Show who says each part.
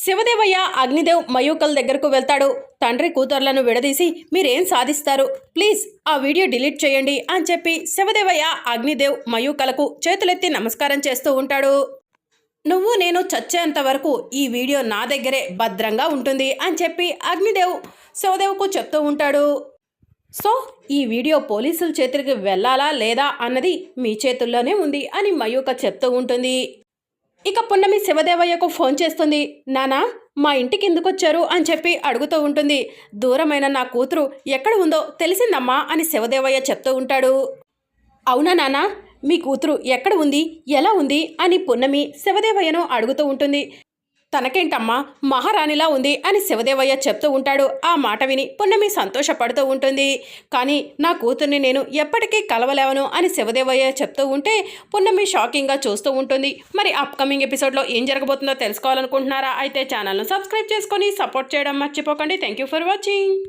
Speaker 1: శివదేవయ్య అగ్నిదేవ్ మయూకల్ దగ్గరకు వెళ్తాడు. తండ్రి కూతుర్లను విడదీసి మీరేం సాధిస్తారు? ప్లీజ్ ఆ వీడియో డిలీట్ చేయండి అని చెప్పి శివదేవయ్య అగ్నిదేవ్ మయూకలకు చేతులెత్తి నమస్కారం చేస్తూ ఉంటాడు. నువ్వు నేను చచ్చేంత వరకు ఈ వీడియో నా దగ్గరే భద్రంగా ఉంటుంది అని చెప్పి అగ్నిదేవ్ శివదేవ్కు చెప్తూ ఉంటాడు. సో ఈ వీడియో పోలీసుల చేతులకి వెళ్ళాలా లేదా అన్నది మీ చేతుల్లోనే ఉంది అని మయూక చెప్తూ ఉంటుంది. ఇక పున్నమి శివదేవయ్యకు ఫోన్ చేస్తుంది నానా మా ఇంటికి ఎందుకు వచ్చారు? అని చెప్పి అడుగుతూ ఉంటుంది. దూరమైన నా కూతురు ఎక్కడ ఉందో తెలిసిందమ్మా అని శివదేవయ్య చెప్తూ ఉంటాడు. అవునా నానా మీ కూతురు ఎక్కడ ఉంది ఎలా ఉంది? అని పున్నమి శివదేవయ్యను అడుగుతూ ఉంటుంది. తనకేంటమ్మా? మహారాణిలా ఉంది అని శివదేవయ్య చెప్తూ ఉంటాడు. ఆ మాట విని పున్నమి సంతోషపడుతూ ఉంటుంది. కానీ నా కూతుర్ని నేను ఎప్పటికీ కలవలేవను అని శివదేవయ్య చెప్తూ ఉంటే పున్నమి షాకింగ్గా చూస్తూ ఉంటుంది. మరి అప్కమింగ్ ఎపిసోడ్లో ఏం జరగబోతుందో తెలుసుకోవాలనుకుంటున్నారా? అయితే ఛానల్ను సబ్స్క్రైబ్ చేసుకొని సపోర్ట్ చేయడం మర్చిపోకండి. Thank you for watching.